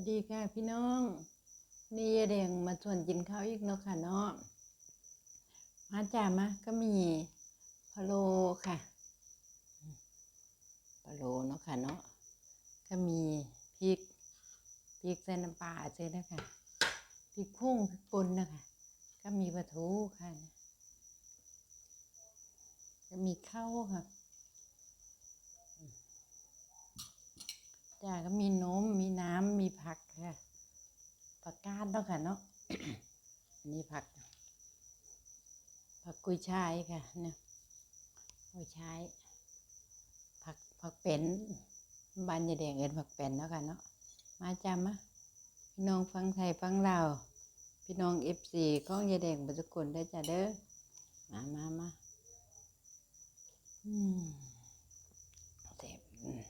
สดีค่ะพี่น้อง นี่ยายแดงมาชวนกินข้าวอีกเนาะค่ะเนาะมาจ้ามาก็มีพะโลค่ะพะโลเนาะค่ะเนาะก็มีพริกพริกใส่น้ำปลาเจอนะคะพริกพุ่งพริกป่นนะคะก็มีปลาทูค่ะนะก็มีข้าวค่ะ จ้าก็มีนมมีน้ำมีผักค่ะผักกาดเนาะค่ะเนาะอันนี้ผัก ผักกุยช่ายค่ะเนี่ยกุยช่ายผักผักเป็นบานยายแดงเอินผักเป็นเนาะค่ะเนาะมาจำมะพี่น้องฟังไทยฟังลาวพี่น้องเอฟซีของยายแดงบัจจุกนได้อจ้าเด้อมามามาอืมเจ็บอืม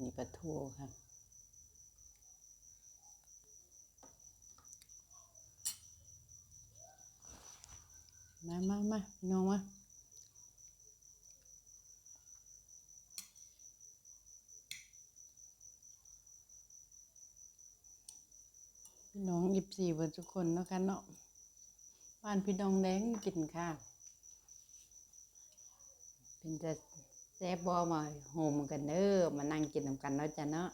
มี ปลาทูค่ะมามามาพี่น้องมาพี่น้องยิบสี่เบนทุกคนนะคะเนาะบ้านพี่น้องแดงกินค่ะ เป็นจะ แซ่บบอมาโฮมกันเด้อมานั่งกินนำกันเนาะจ้ะเนาะ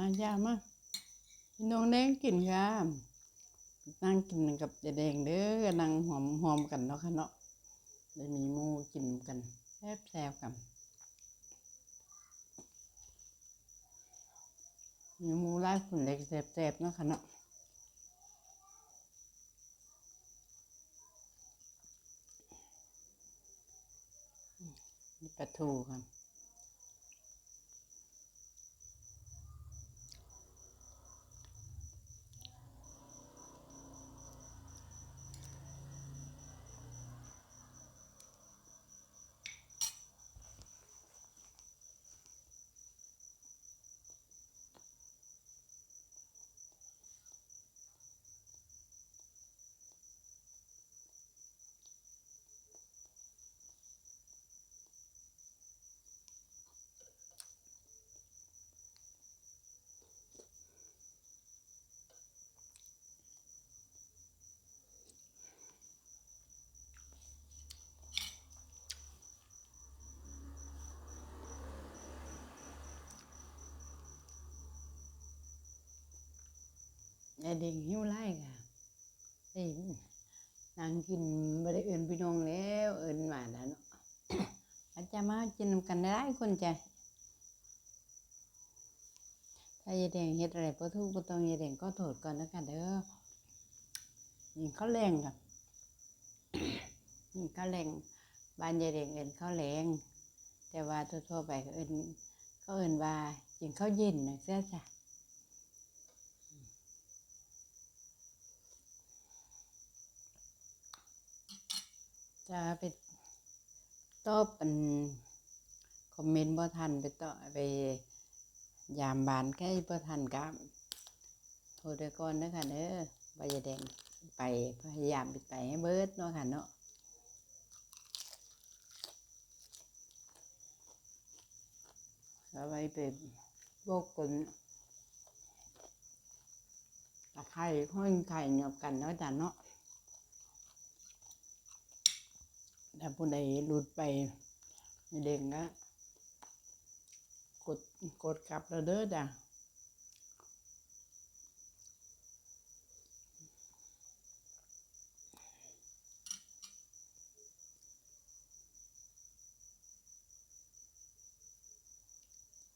มาย่ามาพี่น้องแดงกินค่ะนั่งกินกับยายแดงเด้อนั่งหอมหอมกันเนาะค่ะเนาะได้มีมูกินกันแซ่บแซ่บกันมีมูไล่ขุนเล็กแซ่บๆเนาะค่ะเนาะนี่ปลาทูค่ะ ยายเด็กหิ้วไล่ค่ะเอ้ยนางกินไม่ได้เอินพี่น้องแล้วเอินมาแล้วเนาะอาจจะมากินนำกันได้คนใจถ้ายายแดงเฮ็ดอะไรพอทุกพอต้องยายแดงก็โทษก่อนแล้วกันเด้อยิงข้าแรงกับยิงข้าแรงบ้านยายแดงเอินข้าแรงแต่ว่าทั่วๆไปก็เอินเขาเอินว่ากินข้าวเย็นนะเสียจ้ะ จะไปตอบอันคอมเมนต์บ่ทันไปต่อไปยามบานแค่บ่ทันกับโทรเดยวก่อนเด้อค่ะเด้อว่าจะแดงไปพยายามไปไปให้เบิดเนาะค่ะเนาะแล้วไปไปโบกคนตะไคร้ห้อยไข่เหนียวกันเนาะจ้ะเนาะ ถ้าผู้ใดหลุดไปไม่เด้งก็กดกดกลับแล้วเด้อจ้ะ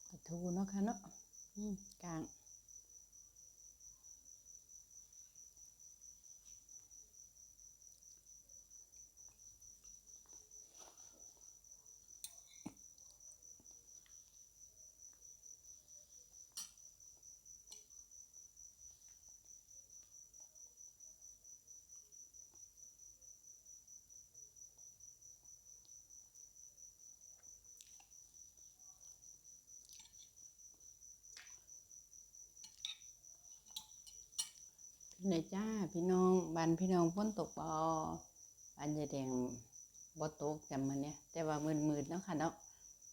ปลาทูเนาะค่ะเนาะกลาง เลยจ้าพี่น้องบ้านพี่น้องฝนตกบ่บ้านยาแดงบ่ตกจำมันเนี่ยแต่ว่ามืดๆเนาะค่ะเนาะ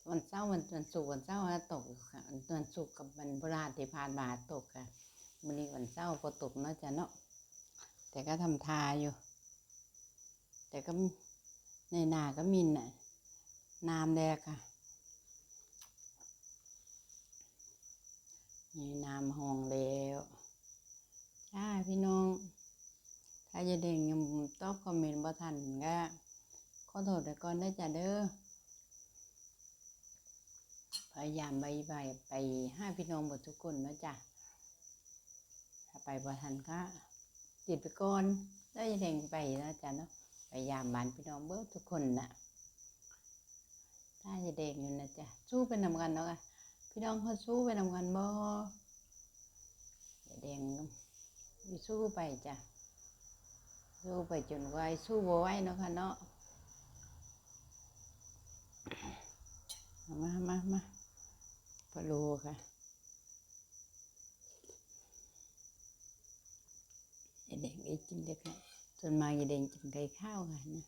วันเสาร์วันวันศุกร์วันเสาร์ตกค่ะวันศุกร์กับวันพฤหัสที่ผ่านมาตกค่ะมื้อนี้วันเสาร์บ่ตกเนาะจ้ะเนาะแต่ก็ทำทาอยู่ แต่ก็ในนาก็มีน่ะน้ำแดกค่ะมีน้ำห้องแล้ว จ้าพี่น้อง ถ้าจะเด้งยังตอบคอมเมนต์บ่ทันก็ขอโทษไว้ก่อนได้จ้ะเด้อพยายามไปไปไปห้าพี่น้องหมดทุกคนนะจ้ะถ้าไปบ่ทันก็ติดไปก่อนได้จะเด้งไปนะจ้ะเนาะพยายามบานพี่น้องเบิดทุกคนน่ะถ้าจะเด้งอยู่นะจ้ะสู้ไปนำกันเนาะค่ะพี่น้องเขาสู้ไปนำกันบ่จะเด้งมีสู้ไปจ้ะ สู้ไปจนไหวสู้บ่ไหวเนาะค่ะเนาะมามามาพะโลค่ะยายแดงไอ้กินเด็กค่ะส่วนมากยายแดงกินไก่ข้าวค่ะนะ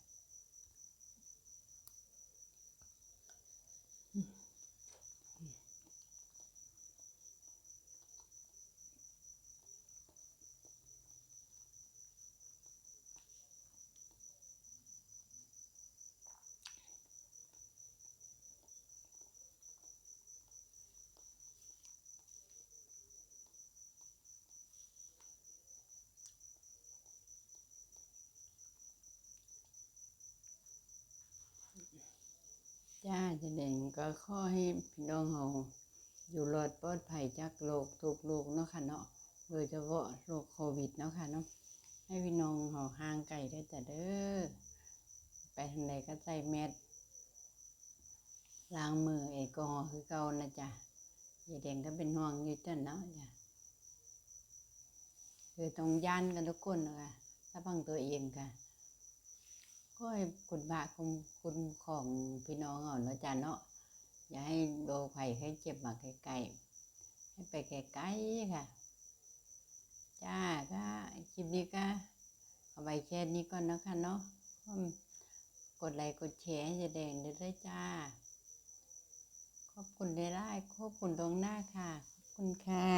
จ้ายายแดงก็ขอให้พี่น้องเฮาอยู่รอดปลอดภัยจากโรคทุกโรคเนาะค่ะเนาะโดยเฉพาะโรคโควิดเนาะค่ะเนาะให้พี่น้องเฮาห่างไกลได้จ้ะเด้อไปทางใดก็ใส่แมสล้างมือแอลกอฮอล์คือเก่านะจ๊ะยายแดงก็เป็นห่วงอยู่จ้ะเนาะจ้ะคือต้องยันกันทุกคนนะคะถ้าบังตัวเองค่ะ ก็ให้คุณพระคุมคุณของพี่น้องเอาเนาะจ้ะเนาะอย่าให้โรคภัยไข้เจ็บมาใกลๆให้ไปไกลๆค่ะ จ้าก็คลิปนี้ก็เอาไว้แค่นี้ก่อนนะคะเนาะกดไลค์กดแชร์ให้ยาแดงด้วยด้วยจ้า ขอบคุณได้ไลค์ขอบคุณตรงหน้าค่ะ ขอบคุณค่ะ